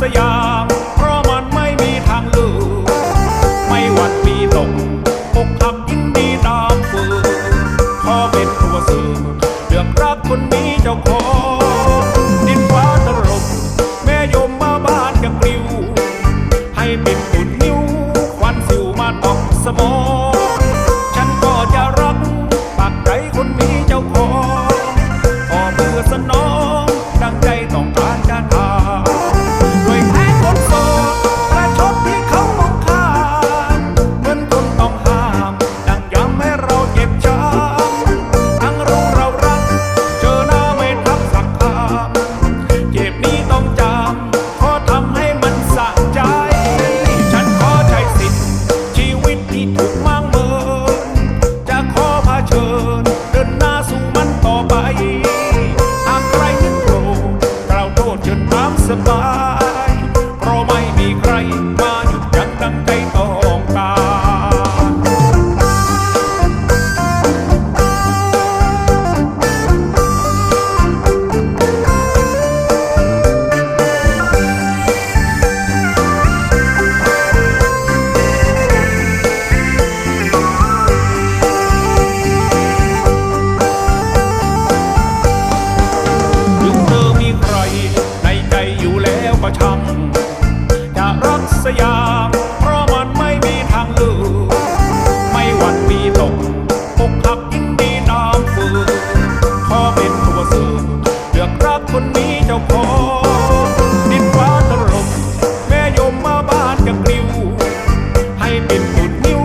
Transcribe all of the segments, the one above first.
สยาม survive. ยาม เพราะมันไม่มีทางลืมไม่วันมีตกอกหักยิ่งดีน้ำฝืนขอเป็นตัวสื่อเลือกรักคนนี้เจ้าของดินฟ้าตลบแม่ยมมาบ้านกับริวให้เป็นบุญนิ้ว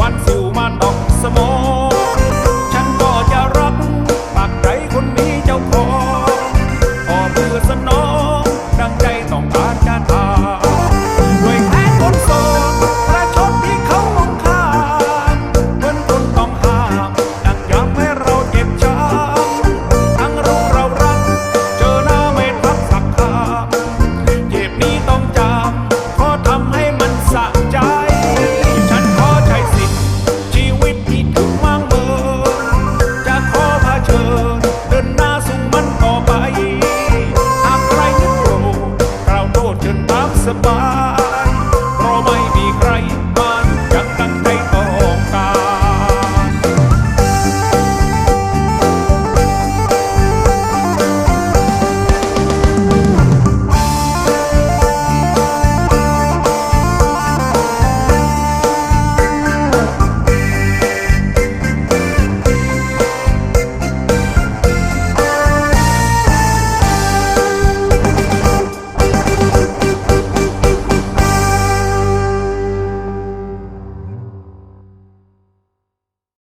วันสิวมาตอกสมอง